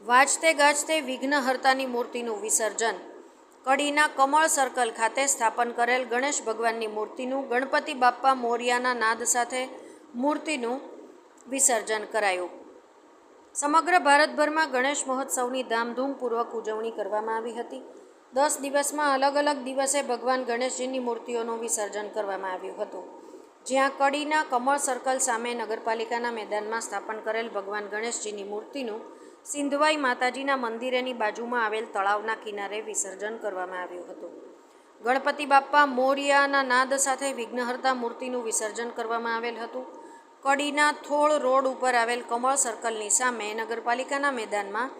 વાજતે ગાજતે વિઘ્નહર્તાની મૂર્તિનું વિસર્જન. કડીના કમળ સર્કલ ખાતે સ્થાપન કરેલ ગણેશ ભગવાનની મૂર્તિનું ગણપતિ બાપ્પા મોરિયાના નાદ સાથે મૂર્તિનું વિસર્જન કરાયું. સમગ્ર ભારતભરમાં ગણેશ મહોત્સવની ધામધૂમપૂર્વક ઉજવણી કરવામાં આવી હતી. દસ દિવસમાં અલગ અલગ દિવસે ભગવાન ગણેશજીની મૂર્તિઓનું વિસર્જન કરવામાં આવ્યું હતું. જ્યાં કડીના કમળ સર્કલ સામે નગરપાલિકાના મેદાનમાં સ્થાપન કરેલ ભગવાન ગણેશજીની મૂર્તિનું સિંધવાઈ માતાજીના મંદિરેની બાજુમાં આવેલ તળાવના કિનારે વિસર્જન કરવામાં આવ્યું હતું. ગણપતિ બાપ્પા મોરિયાના નાદ સાથે વિઘ્નહર્તા મૂર્તિનું વિસર્જન કરવામાં આવેલ હતું. કડીના થોળ રોડ ઉપર આવેલ કમળ સર્કલની સામે નગરપાલિકાના મેદાનમાં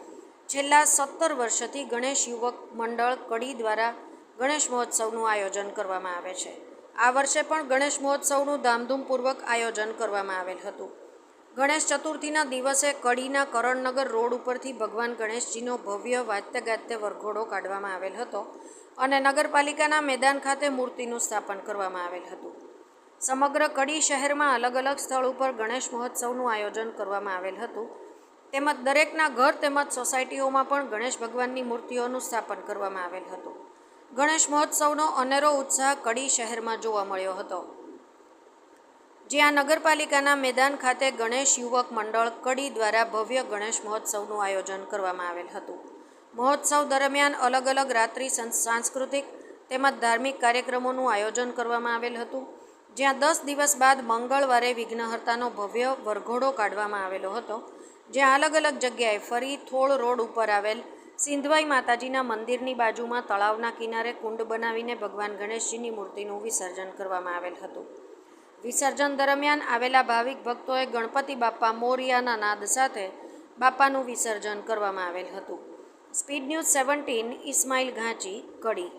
છેલ્લા સત્તર વર્ષથી ગણેશ યુવક મંડળ કડી દ્વારા ગણેશ મહોત્સવનું આયોજન કરવામાં આવે છે. આ વર્ષે પણ ગણેશ મહોત્સવનું ધામધૂમપૂર્વક આયોજન કરવામાં આવેલ હતું. ગણેશ ચતુર્થીના દિવસે કડીના કરણનગર રોડ ઉપરથી ભગવાન ગણેશજીનો ભવ્ય વાત્ય ગાત્ય વરઘોડો કાઢવામાં આવેલ હતો અને નગરપાલિકાના મેદાન ખાતે મૂર્તિનું સ્થાપન કરવામાં આવેલ હતું. સમગ્ર કડી શહેરમાં અલગ અલગ સ્થળ ઉપર ગણેશ મહોત્સવનું આયોજન કરવામાં આવેલ હતું. તેમજ દરેકના ઘર તેમજ સોસાયટીઓમાં પણ ગણેશ ભગવાનની મૂર્તિઓનું સ્થાપન કરવામાં આવેલ હતું. ગણેશ મહોત્સવનો અનેરો ઉત્સાહ કડી શહેરમાં જોવા મળ્યો હતો. જ્યાં નગરપાલિકાના મેદાન ખાતે ગણેશ યુવક મંડળ કડી દ્વારા ભવ્ય ગણેશ મહોત્સવનું આયોજન કરવામાં આવેલ હતું. મહોત્સવ દરમિયાન અલગ અલગ રાત્રિ સાંસ્કૃતિક તેમજ ધાર્મિક કાર્યક્રમોનું આયોજન કરવામાં આવેલ હતું. જ્યાં દસ દિવસ બાદ મંગળવારે વિઘ્નહર્તાનો ભવ્ય વરઘોડો કાઢવામાં આવેલો હતો. જ્યાં અલગ અલગ જગ્યાએ ફરી થોળ રોડ ઉપર આવેલ સિંધવાઈ માતાજીના મંદિરની બાજુમાં તળાવના કિનારે કુંડ બનાવીને ભગવાન ગણેશજીની મૂર્તિનું વિસર્જન કરવામાં આવેલ હતું. વિસર્જન દરમિયાન આવેલા ભાવિક ભક્તોએ ગણપતિ બાપ્પા મોરિયાના નાદ સાથે બાપ્પાનું વિસર્જન કરવામાં આવેલ હતું. Speed news seventeen, Ismail Ghanchi, Kadi.